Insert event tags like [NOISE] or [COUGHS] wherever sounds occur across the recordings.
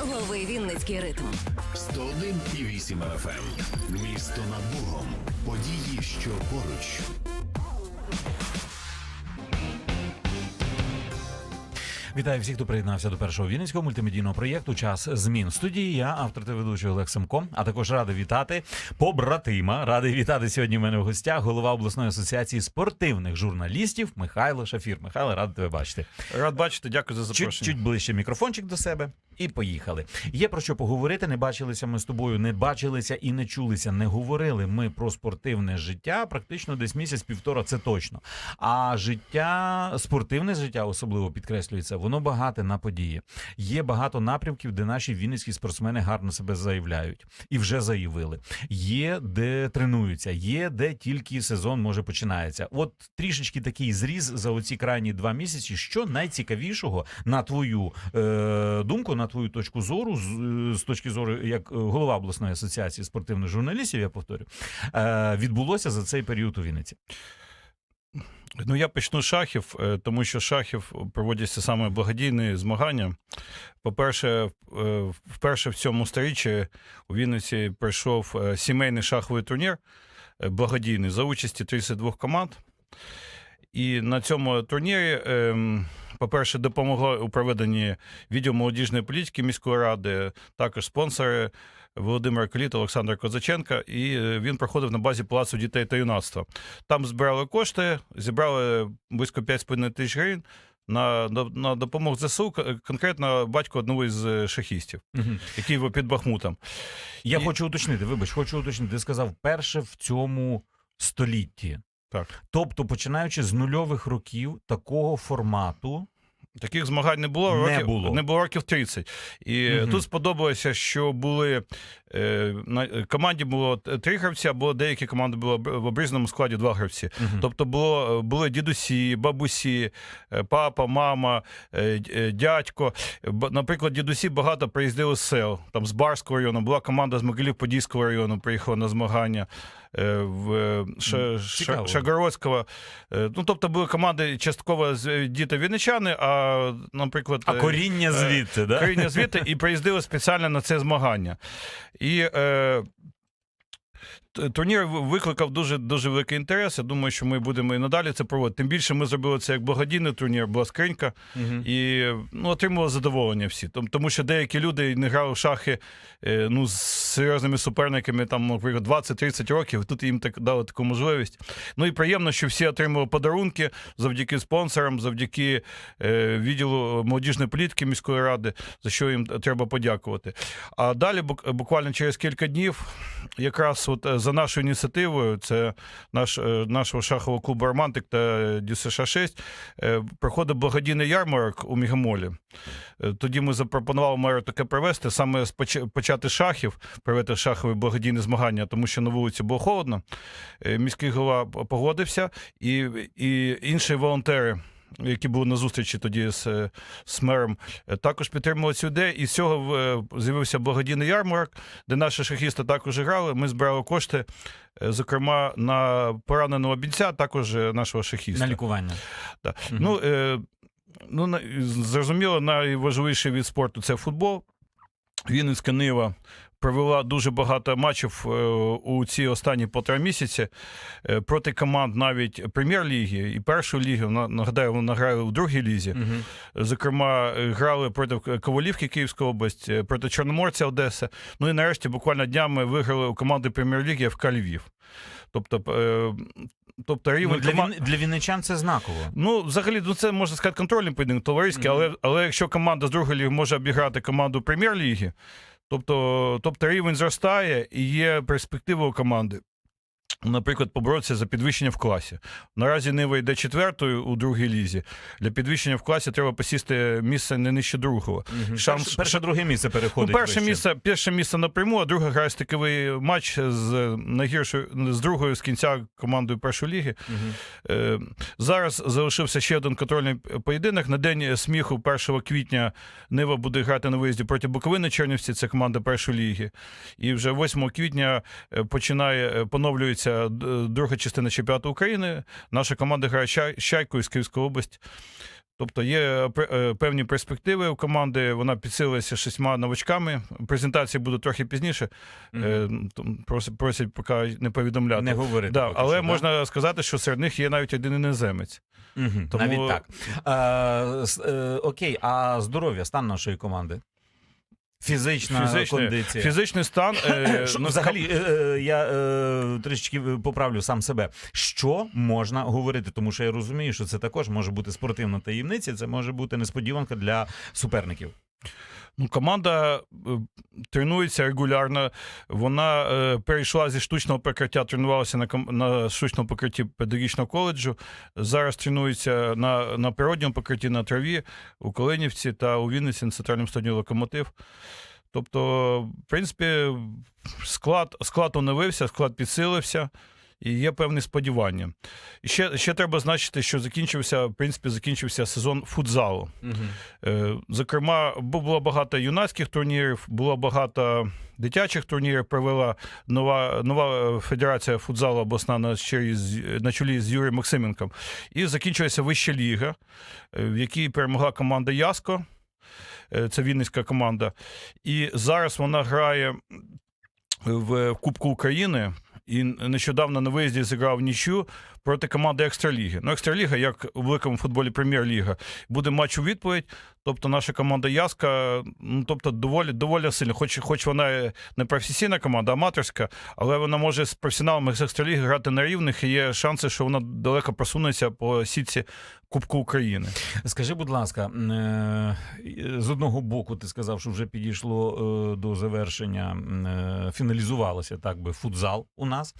Лови Вінницький ритм. 101,8 FM. Місто над Богом. Події, що поруч. Вітаю всіх, хто приєднався до першого вінницького мультимедійного проєкту Час змін В студії. Я автор та ведучий Олег Семко. А також радий вітати побратима. Радий вітати сьогодні. в мене в гостях голова обласної асоціації спортивних журналістів Михайло Шафір. Михайло, радий тебе бачити. Рад бачити, дякую за запрошення. Чуть-чуть ближче мікрофончик до себе. І поїхали. Є про що поговорити. Не бачилися ми з тобою, не бачилися і не чулися. Не говорили ми про спортивне життя. Практично десь місяць-півтора, це точно. А життя, спортивне життя, особливо підкреслюється, воно багате на події. Є багато напрямків, де наші вінницькі спортсмени гарно себе заявляють і вже заявили. Є де тренуються, є де тільки сезон може починається. От трішечки такий зріз за оці крайні два місяці. Що найцікавішого на твою е, думку, на твою точку зору, з, е, з точки зору як е, голова обласної асоціації спортивних журналістів, я повторю, е, відбулося за цей період у Вінниці. Ну я почну з шахів, тому що шахів проводяться саме благодійні змагання. По-перше, вперше в цьому сторіччі у Вінниці пройшов сімейний шаховий турнір благодійний за участі 32 команд. І на цьому турнірі, ем, по-перше, допомогло у проведенні відділ молодіжної політики міської ради, також спонсори Володимир Коліт, Олександр Козаченка. І е, він проходив на базі Палацу дітей та юнацтва. Там збирали кошти, зібрали близько 5,5 тисяч гривень. На, на, на допомогу ЗСУ конкретно батько одного із е, шахістів, який був під Бахмутом. Я І- хочу уточнити, вибач, хочу уточнити. Ти сказав перше в цьому столітті. Так. Тобто, починаючи з нульових років такого формату, Таких змагань не було Не років, було. не було років 30. І угу. тут сподобалося, що були команді було три гравці, або деякі команди було в обрізаному складі два гравці. Мгм. Тобто було, були дідусі, бабусі, е, папа, мама, е, е, дядько. Наприклад, дідусі багато приїздили з сел, там з Барського району, була команда з Могилів-Подільського району, приїхала на змагання. е, В е, Шагородського. Е, Ну, тобто були команди частково з е, діти вінничани, а, наприклад, а е, коріння звідти, да? Коріння звідти і приїздили спеціально на це змагання. І е, т- турнір викликав дуже дуже великий інтерес. Я думаю, що ми будемо і надалі це проводити. Тим більше ми зробили це як благодійний турнір, була скринька, Мгм. і ну, отримали задоволення всі. Тому що деякі люди не грали в шахи е, ну, з серйозними суперниками, там, наприклад, 20-30 років. Тут їм так дали таку можливість. Ну і приємно, що всі отримали подарунки завдяки спонсорам, завдяки е, відділу молодіжної політики міської ради, за що їм треба подякувати. А далі, буквально через кілька днів, якраз от е, за нашою ініціативою, це наш, е, нашого шахового клубу Романтик та ДЮСШ 6 е, проходить благодійний ярмарок у Мігамолі. Е, Тоді ми запропонували меру таке провести, саме почати шахів, провести шахові благодійні змагання, тому що на вулиці було холодно. Міський голова погодився, і, і інші волонтери. Які були на зустрічі тоді з, е, з мером, е, також підтримували цю ідею. І з цього е, з'явився благодійний ярмарок, де наші шахісти також грали. Ми збирали кошти, зокрема, на пораненого бійця, також нашого шахіста. На лікування. Да. Мгм. Ну, е, ну, зрозуміло, найважливіший від спорту це футбол. Вінницька Нива провела дуже багато матчів е, у ці останні полтора місяці е, проти команд навіть прем'єр-ліги і першої ліги. На- Нагадаю, вона грає у другій лізі. Мгм. Зокрема, грали проти Ковалівки Київська область, е, проти Чорноморця Одеса. Ну і нарешті буквально днями виграли у команди прем'єр-ліги ФК Львів. Тобто, тобто Ну, рівень для, команд... для вінничан це знаково. Ну, взагалі, ну це можна сказати контрольний поєдинок, товариський, Мгм. але, але якщо команда з другої ліги може обіграти команду прем'єр-ліги, тобто, тобто рівень зростає і є перспектива у команди. Наприклад, поборотися за підвищення в класі. Наразі Нива йде четвертою у другій лізі. Для підвищення в класі треба посісти місце не нижче другого. Мгм. Шанс- перше, перше, друге місце Ну, переходить. перше, вище. місце, перше місце напряму, а друге грає стиковий матч з найгіршою з другою з кінця командою першої ліги. Е, Зараз залишився ще один контрольний поєдинок. На день сміху 1 квітня Нива буде грати на виїзді проти Буковини Чернівці, це команда першої ліги. І вже 8 квітня е, починає, е, поновлюється е, друга частина чемпіонату України. Наша команда грає з з Чайкою з Київської області. Тобто є е, певні перспективи у команди. Вона підсилилася шістьма новачками. Презентації будуть трохи пізніше. Е, тому просять, просять поки не повідомляти. Не говорити. Да, але що, да? можна сказати, що серед них є навіть один іноземець. Мгм, Тому- Навіть так. Е, е, окей, а здоров'я, стан нашої команди? Фізична Фізичний, кондиція. фізичний стан. е, [COUGHS] Шо, ну, взагалі, е, е, я е, трішечки поправлю сам себе. Що можна говорити? Тому що я розумію, що це також може бути спортивна таємниця, це може бути несподіванка для суперників. Ну, команда е, тренується регулярно. Вона е, перейшла зі штучного покриття, тренувалася на, на штучному покритті педагогічного коледжу. Зараз тренується на, на природньому покритті на траві у Калинівці та у Вінниці на центральному стадіоні Локомотив. Тобто, в принципі, склад, склад оновився, склад підсилився. І є певні сподівання. І ще, ще треба значити, що закінчився, в принципі, закінчився сезон футзалу. Е, Зокрема, було багато юнацьких турнірів, було багато дитячих турнірів. Провела нова, нова е, федерація футзалу обласна на чолі, з, на чолі з Юрієм Максименком. І закінчилася вища ліга, е, в якій перемогла команда Яско. Це Вінницька команда. І зараз вона грає в Кубку України. І нещодавно на виїзді зіграв нічю проти команди Екстраліги. Ну, Екстраліга, як у великому футболі Прем'єр-ліга, буде матч у відповідь. Тобто наша команда Яска, ну тобто доволі доволі сильна. Хоч, хоч вона не професійна команда, аматорська, але вона може з професіоналами з Екстраліги грати на рівних і є шанси, що вона далеко просунеться по сітці Кубку України. Скажи, будь ласка, е, з одного боку, ти сказав, що вже підійшло е, до завершення, е, фіналізувалося так би футзал у нас.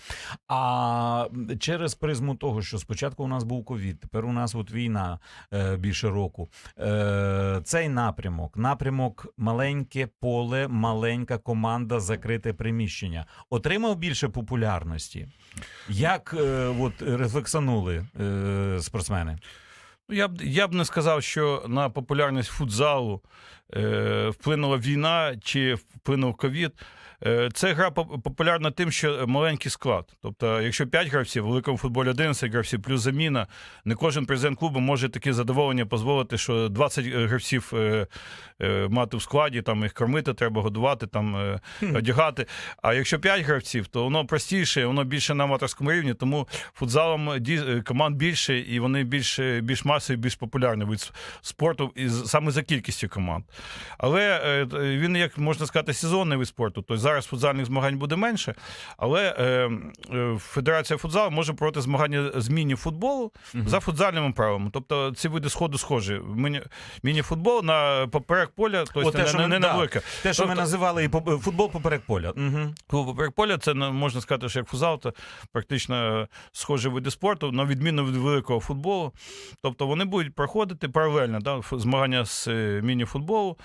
А через призму того, що спочатку у нас був ковід, тепер у нас от війна е, більше року. Е, Цей напрямок, напрямок маленьке поле, маленька команда, закрите приміщення, отримав більше популярності. Як е, от рефлексанули е, спортсмени? Ну, Я б я б не сказав, що на популярність футзалу е, вплинула війна чи вплинув ковід. Е, Це гра популярна тим, що маленький склад. Тобто, якщо 5 гравців, в великому футболі 11 гравців, плюс заміна, не кожен президент клубу може таке задоволення дозволити, що 20 гравців е, е, мати в складі, там їх кормити, треба годувати, там е, одягати. А якщо 5 гравців, то воно простіше, воно більше на аматорському рівні, тому футзалом е, команд більше, і вони більш, більш масові, більш популярні від спорту, і саме за кількістю команд. Але е, він, як можна сказати, сезонний вид спорту. Тобто зараз футзальних змагань буде менше, але е, е, Федерація футзалу може проводити змагання з міні-футболу за футзальними правилами. Тобто ці види сходу схожі. Міні- Міні-футбол на поперек поля, тобто не, не, ми- не да. на велике. Те, що ми Тобто- називали і по- футбол поперек поля. Угу. Поперек поля це ну, можна сказати, що як футзал, це практично схожі види спорту, на відміну від великого футболу. Тобто вони будуть проходити паралельно да, змагання з е, міні-футболу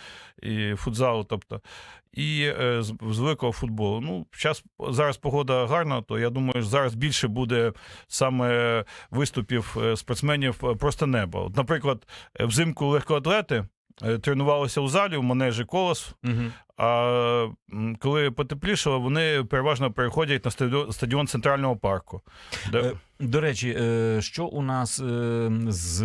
і футзалу, тобто, і е, з, з великого футболу. Ну, зараз, зараз погода гарна, то я думаю, що зараз більше буде саме виступів е, спортсменів е, просто неба. От, наприклад, взимку легкоатлети тренувалися у залі, в манежі колос. Угу. А коли потеплішало, вони переважно переходять на стадіон, стадіон центрального парку. Де... До речі, е, що у нас е, з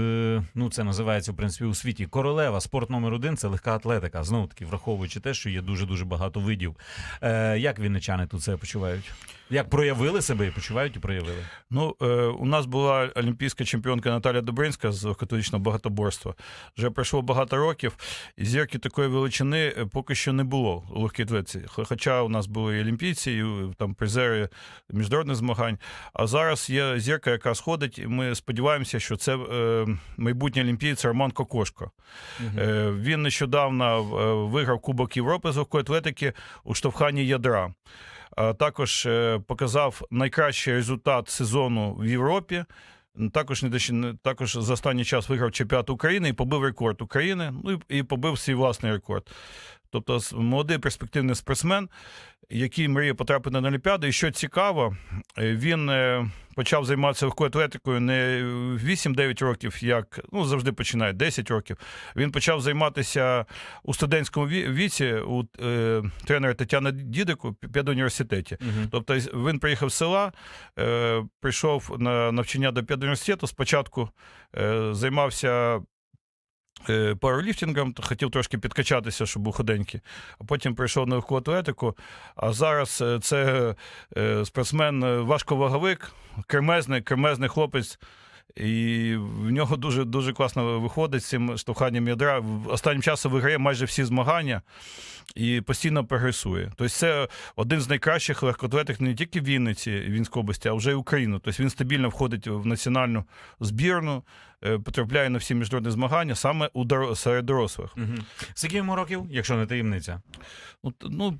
ну це називається в принципі у світі королева спорт номер один це легка атлетика. Знову таки, враховуючи те, що є дуже дуже багато видів. Е, Як вінничани тут себе почувають? Як проявили себе і почувають і проявили? Ну, у нас була олімпійська чемпіонка Наталя Добринська з католічного багатоборства. Вже пройшло багато років, і зірки такої величини поки що не було у легкій атлетиці. Хоча у нас були і олімпійці, і там призери міжнародних змагань. А зараз є зірка, яка сходить, і ми сподіваємося, що це е, майбутній олімпієць Роман Кокошко. Е, Він нещодавно е, виграв Кубок Європи з легкої атлетики у штовханні ядра. А Також показав найкращий результат сезону в Європі. Також, не також за останній час виграв чемпіонат України і побив рекорд України, ну і, і побив свій власний рекорд. Тобто молодий перспективний спортсмен, який мріє потрапити на Олімпіаду. І що цікаво, е, він е, почав займатися легкою атлетикою не 8-9 років, як ну, завжди починає, 10 років. Він почав займатися у студентському ві- віці у е, тренера Тетяни Дідику педуніверситеті. Угу. Тобто він приїхав з села, е, прийшов на навчання до педуніверситету. Спочатку е, займався пауерліфтингом, то хотів трошки підкачатися, щоб був худенький. А потім прийшов на легку атлетику. А зараз е, це е, спортсмен е, важковаговик, кремезний, кремезний хлопець. І в нього дуже дуже класно виходить з цим штовханням ядра. Останнім часом виграє майже всі змагання і постійно прогресує. Тобто це один з найкращих легкоатлетів не тільки в Вінниці, Вінської області, а вже й Україну. Тобто він стабільно входить в національну збірну, е, потрапляє на всі міжнародні змагання саме у серед дорослих. Угу. Скільки йому років, якщо не таємниця? Ну, ну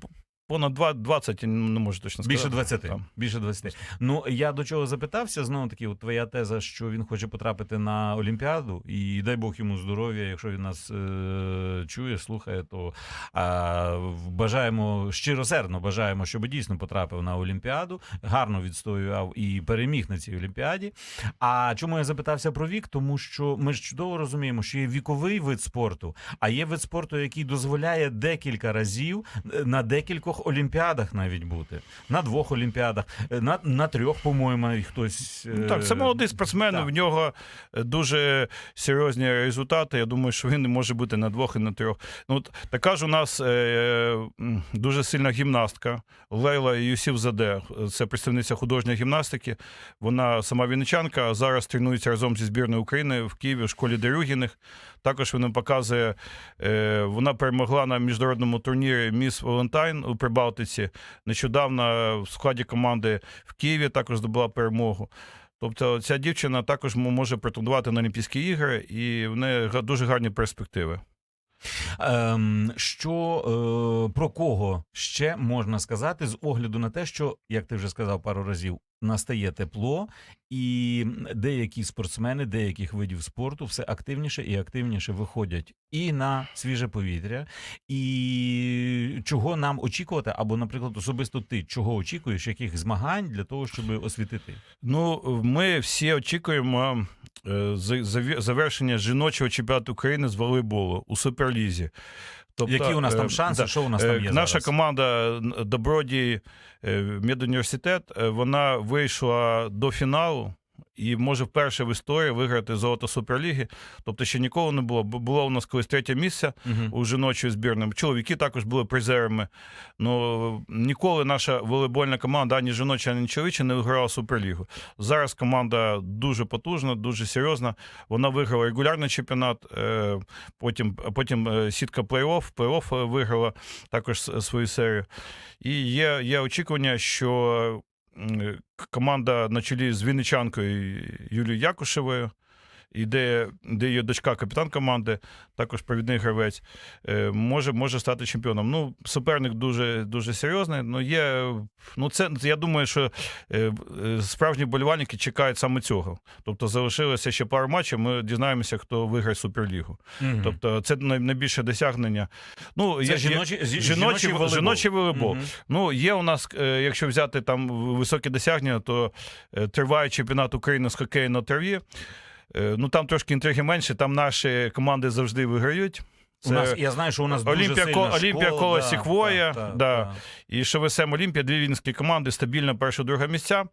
понад два- 20, я не можу точно сказати. Більше 20. Там. Більше 20. Ну я до чого запитався, знову таки, от твоя теза, що він хоче потрапити на Олімпіаду, і дай Бог йому здоров'я. Якщо він нас е- чує, слухає, то а, бажаємо щиросердно бажаємо, щоб дійсно потрапив на Олімпіаду, гарно відстоював і переміг на цій Олімпіаді. А чому я запитався про вік? Тому що ми ж чудово розуміємо, що є віковий вид спорту, а є вид спорту, який дозволяє декілька разів е, на декількох олімпіадах навіть бути. На двох олімпіадах, е, на, на трьох, по-моєму, хтось. Ну, так, це е, молодий спортсмен, так. в нього е, дуже серйозні результати. Я думаю, що він не може бути на двох і на трьох. Ну, от, така ж у нас е, дуже сильна гімнастка Лейла Юсівзаде. Це представниця художньої гімнастики. Вона сама вінничанка, а зараз тренується разом зі збірною України в Києві в школі Дерюгіних. Також вона показує, е, вона перемогла на міжнародному турнірі Міс Валентайн у Прибалтиці. Нещодавно в складі команди в Києві також здобула перемогу. Тобто ця дівчина також може претендувати на Олімпійські ігри, і в неї дуже гарні перспективи. Ем, що е, про кого ще можна сказати з огляду на те, що, як ти вже сказав пару разів, настає тепло, і деякі спортсмени деяких видів спорту все активніше і активніше виходять і на свіже повітря, і чого нам очікувати, або, наприклад, особисто ти чого очікуєш, яких змагань для того, щоб освітити? Ну, ми всі очікуємо е, завершення жіночого чемпіонату України з волейболу у Суперлізі. Тобто, Які у нас е, там шанси? да, Що у нас Е, там є Наша зараз? команда Добродії Добродій е, медуніверситет, е, вона вийшла до фіналу. І може вперше в історії виграти золото Суперліги. Тобто ще ніколи не було. Бу- Було у нас колись третє місце Мгм. у жіночої збірної. Чоловіки також були призерами. Ну ніколи наша волейбольна команда, ані жіноча, ані чоловіча, не виграла Суперлігу. Зараз команда дуже потужна, дуже серйозна. Вона виграла регулярний чемпіонат. е, Потім, потім е, сітка плей-офф, плей-офф е, виграла також свою серію. І є, є очікування, що команда на чолі з вінничанкою Юлією Якушевою. І де, де її дочка, капітан команди, також провідний гравець, е, може, може стати чемпіоном. Ну, суперник дуже, дуже серйозний. Ну, є, ну, це, я думаю, що е, е, справжні болівальники чекають саме цього. Тобто залишилося ще пару матчів, ми дізнаємося, хто виграє Суперлігу. Мгм. Тобто це найбільше досягнення. Ну, Це є- зі- жіночий, жіночий волейбол. жіночий волейбол. Мгм. Ну, є у нас, якщо взяти там високі досягнення, то триває чемпіонат України з хокею на траві. Е, Ну там трошки інтриги менше, там наші команди завжди виграють. У нас, я знаю, що у нас Олімпія дуже сильна Олімпія школа, Коло да, Сіквоя, так, так, да. так. І ШВСМ Олімпія, дві вінські команди, стабільно перше, друге місця.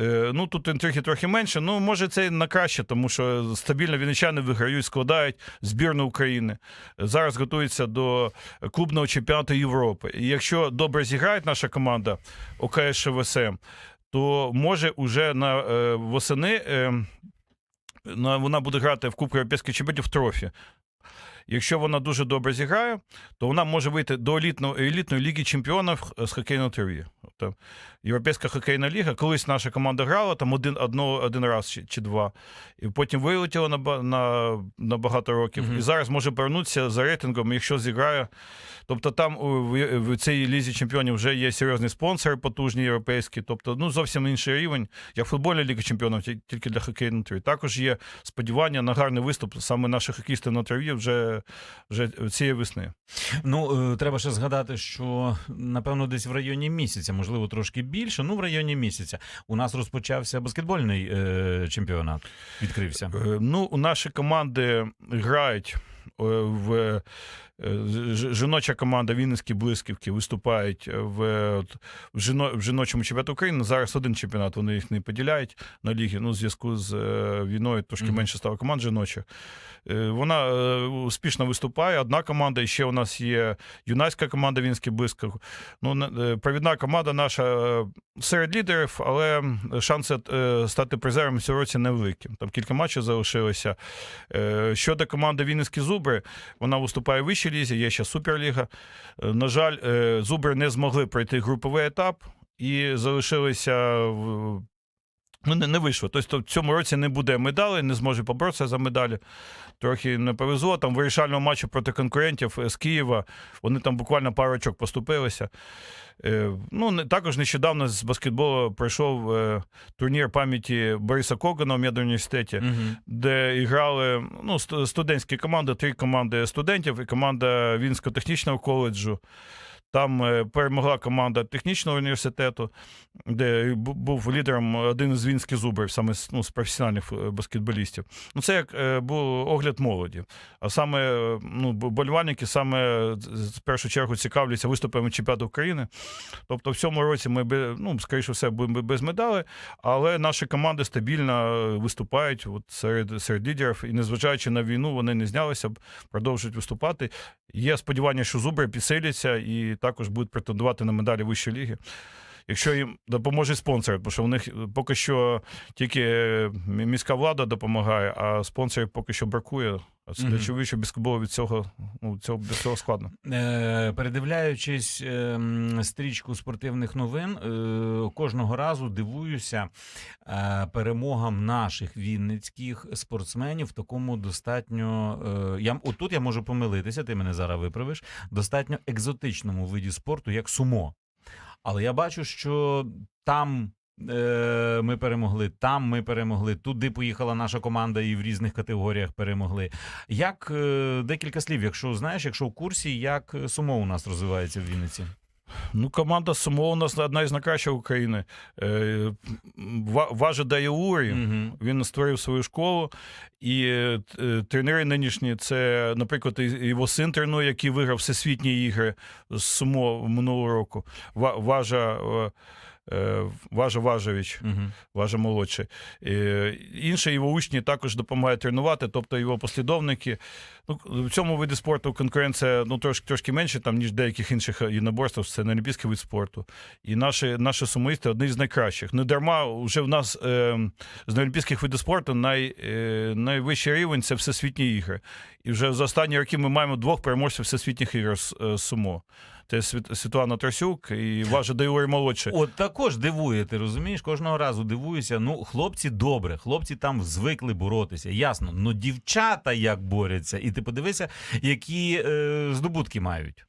Е, Ну тут інтриги трохи менше. Ну, може, це на краще, тому що стабільно вінничани виграють, складають збірну України. Зараз готується до клубного чемпіонату Європи. І якщо добре зіграє наша команда ОКС ШВСМ, то може уже на е, восени вона буде грати в Кубку Європейських чемпіонів в трофі. Якщо вона дуже добре зіграє, то вона може вийти до елітної, елітної ліги чемпіонів з хокейної на траві. Тобто, Європейська хокейна ліга. Колись наша команда грала там один, одно, один раз чи, чи два, і потім вилетіла на, на, на багато років. Мгм. І зараз може повернутися за рейтингом, якщо зіграє. Тобто там у- в, в цій лізі чемпіонів вже є серйозні спонсори, потужні європейські. Тобто, ну зовсім інший рівень, як футбольна ліга чемпіонів, тільки для на траві. Також є сподівання на гарний виступ саме наших хокеїстів на траві вже, вже цієї весни. Ну, е, треба ще згадати, що напевно десь в районі місяця, можливо, трошки більше. Ну, в районі місяця. У нас розпочався баскетбольний е, чемпіонат. Відкрився. Е, Ну, наші команди грають е, в Жіноча команда Вінницькі блисківки виступають в, е, от, в, жіно, в жіночому чемпіонаті України. Зараз один чемпіонат, вони їх не поділяють на ліги. Ну, в зв'язку з е, війною трошки Мгм. менше стало команд жіночих. Е, Вона е, успішно виступає. Одна команда, і ще у нас є юнацька команда Вінський блискавки. Ну, е, провідна команда наша серед лідерів, але шанси е, стати призером в цьому році невеликі. Там кілька матчів залишилося. Е, Щодо команди Вінницькі зубри, вона виступає в вищій лізі, є ще Суперліга. Е, На жаль, е, зубри не змогли пройти груповий етап і залишилися не, не вийшло. Тобто в цьому році не буде медалей, не зможе поборотися за медалі. Трохи не повезло. Там вирішального матчу проти конкурентів е, з Києва. Вони там буквально пару очок поступилися. Е, ну, не- також нещодавно з баскетболу пройшов е, турнір пам'яті Бориса Когана в медуніверситеті, Мгм. де грали ну, студентські команди, три команди студентів і команда Вінського технічного коледжу. Там е, перемогла команда технічного університету, де був лідером один з вінських зубрів, саме ну, з професіональних е, баскетболістів. Ну, це як е, був огляд молоді. А саме ну, болівальники саме з першу чергу цікавляться виступами чемпіонату України. Тобто в цьому році ми, ну, скоріше все, будемо без медалей, але наші команди стабільно виступають от серед, серед лідерів, і незважаючи на війну, вони не знялися, продовжують виступати. Є сподівання, що зубри підсиляться і також будуть претендувати на медалі вищої ліги. Якщо їм допоможе спонсор, тому що у них поки що тільки е, міська влада допомагає, а спонсорів поки що бракує. Це для чоловічого баскетболу від цього, ну, цього без цього складно. Е, передивляючись е, стрічку спортивних новин, е, кожного разу дивуюся е, перемогам наших вінницьких спортсменів в такому достатньо. Е, я отут я можу помилитися, ти мене зараз виправиш. Достатньо екзотичному виді спорту, як сумо. Але я бачу, що там. е, Ми перемогли, там ми перемогли. Туди поїхала наша команда і в різних категоріях перемогли. Як е, декілька слів, якщо знаєш, якщо в курсі, як сумо у нас розвивається в Вінниці? Ну, команда Сумо у нас одна із найкращих України. Е, Ва- Важа Даяурі. Угу. Він створив свою школу, і е, тренери нинішні це, наприклад, його син тренує, який виграв всесвітні ігри з сумо минулого року. Важа, е, е, Важа Важевич. Угу. Важа молодший. Е, Інші його учні також допомагають тренувати, тобто його послідовники. Ну, в цьому виді спорту конкуренція ну, трошки, трошки менше, там, ніж деяких інших єдиноборств. Це не олімпійський вид спорту. І наші, наші сумоїсти одні з найкращих. Не дарма вже в нас е, з неолімпійських видів спорту най, е, найвищий рівень це всесвітні ігри. І вже за останні роки ми маємо двох переможців всесвітніх ігор з е, сумо. Це Світлана Тросюк і Важа Дивує молодше. От також дивує, ти розумієш? Кожного разу дивуюся. Ну, хлопці добре, хлопці там звикли боротися. Ясно. Ну дівчата як борються, і ти подивися, які е, здобутки мають.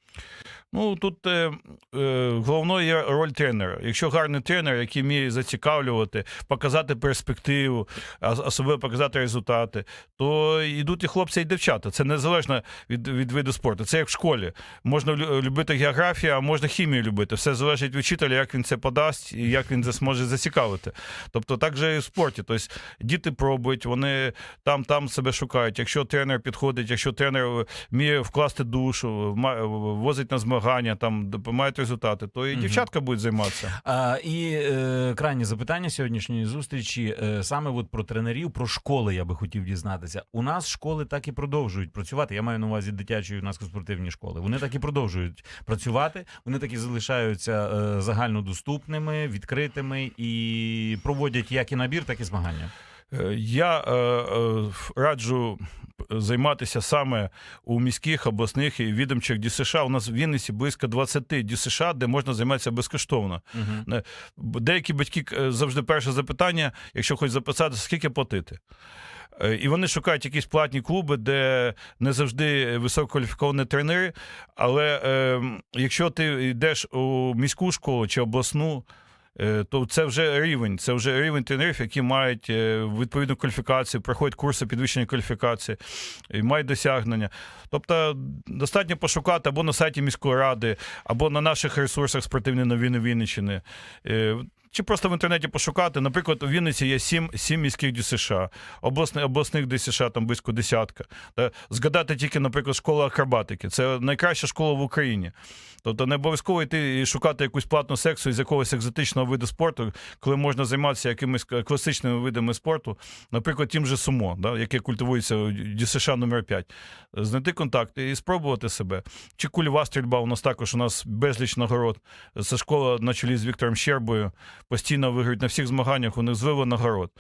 Ну тут е, е, головною є роль тренера. Якщо гарний тренер, який вміє зацікавлювати, показати перспективу, а особливо показати результати, то йдуть і хлопці, і дівчата. Це незалежно від, від виду спорту. Це як в школі. Можна любити географію, а можна хімію любити. Все залежить від вчителя, як він це подасть і як він зможе зацікавити. Тобто так же і в спорті. Тобто діти пробують, вони там, там себе шукають. Якщо тренер підходить, якщо тренер вміє вкласти душу, возить на змагання, там допомагають результати, то і Мгм. дівчатка будуть займатися. А, і е, крайнє запитання сьогоднішньої зустрічі е, саме от про тренерів, про школи я би хотів дізнатися. У нас школи так і продовжують працювати. Я маю на увазі дитячі юнацько-спортивні школи. Вони так і продовжують працювати. Вони так і залишаються е, загальнодоступними, відкритими і проводять як і набір, так і змагання. Е, Я е, е, раджу займатися саме у міських, обласних і відомчих ДЮСШ. У нас в Вінниці близько 20 ДЮСШ, де можна займатися безкоштовно. Угу. Деякі батьки е, завжди перше запитання, якщо хочуть записати, скільки платити. Е, І вони шукають якісь платні клуби, де не завжди висококваліфіковані тренери. Але е, якщо ти йдеш у міську школу чи обласну, то це вже рівень. Це вже рівень тренерів, які мають е, відповідну кваліфікацію, проходять курси підвищення кваліфікації і мають досягнення. Тобто достатньо пошукати або на сайті міської ради, або на наших ресурсах спортивні новини Вінниччини. Чи просто в інтернеті пошукати. Наприклад, у Вінниці є сім, сім міських ДЮСШ, обласних, обласних ДЮСШ там близько десятка. Та Згадати тільки, наприклад, школа акробатики. Це найкраща школа в Україні. Тобто не обов'язково йти і шукати якусь платну секцію з якогось екзотичного виду спорту, коли можна займатися якимись класичними видами спорту, наприклад, тим же сумо, да, яке культивується у ДЮСШ номер 5 знайти контакти і спробувати себе. Чи кульова стрільба у нас також у нас безліч нагород. Це школа на чолі з Віктором Щербою. Постійно виграють на всіх змаганнях, них звили нагород.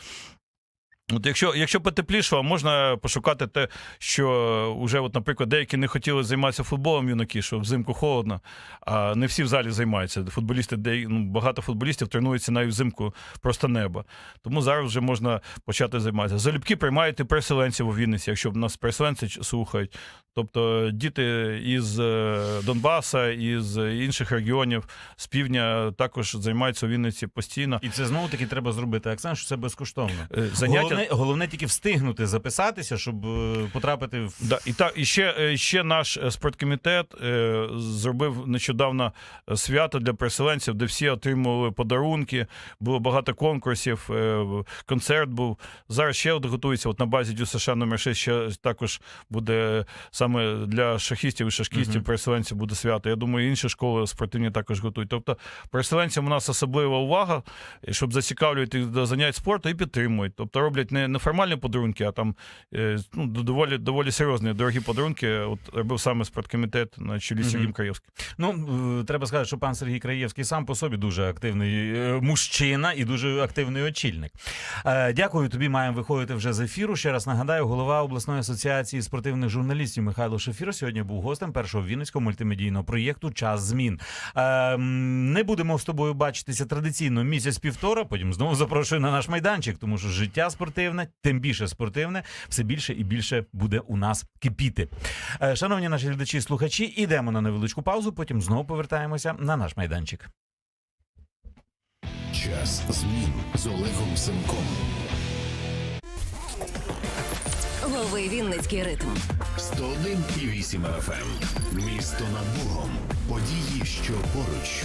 От якщо, якщо потеплішало, можна пошукати те, що вже, от, наприклад, деякі не хотіли займатися футболом юнаки, що взимку холодно, а не всі в залі займаються. Футболісти, де, ну, багато футболістів тренуються навіть взимку просто неба. Тому зараз вже можна почати займатися. Залюбки приймають і переселенців у Вінниці, якщо нас переселенці слухають. Тобто діти із е, Донбаса, із інших регіонів, з півдня також займаються у Вінниці постійно. І це знову таки треба зробити акцент, що це безкоштовно. Е, Заняття Головне, головне тільки встигнути записатися, щоб е, потрапити в Да, і так, і ще, е, ще наш е, спорткомітет е, зробив нещодавно свято для переселенців, де всі отримували подарунки, було багато конкурсів, е, концерт був. Зараз ще от готується, от на базі Дю США номер 6 ще також буде саме для шахістів і шашкістів, Мгм. переселенців буде свято. Я думаю, інші школи спортивні також готують. Тобто переселенцям у нас особлива увага, щоб зацікавлювати до занять спорту і підтримують. Тобто роблять не неформальні подарунки, а там е, ну, доволі, доволі серйозні, дорогі подарунки. От робив саме спорткомітет на чолі з Мгм. Сергієм Краєвським. Ну, треба сказати, що пан Сергій Краєвський сам по собі дуже активний е, мужчина і дуже активний очільник. Е, Дякую тобі. Маємо виходити вже з ефіру. Ще раз нагадаю, голова обласної асоціації спортивних журналістів Михайло Шефіро сьогодні був гостем першого вінницького мультимедійного проєкту Час змін. Е, Не будемо з тобою бачитися традиційно місяць півтора. Потім знову запрошую на наш майданчик, тому що життя спортивне, тим більше спортивне, все більше і більше буде у нас кипіти. Е, Шановні наші глядачі і слухачі, ідемо на невеличку паузу, потім знову повертаємося на наш майданчик. Час змін з Олегом Семком. Лови Вінницький ритм. 101,8 FM. Місто над Богом. Події, що поруч.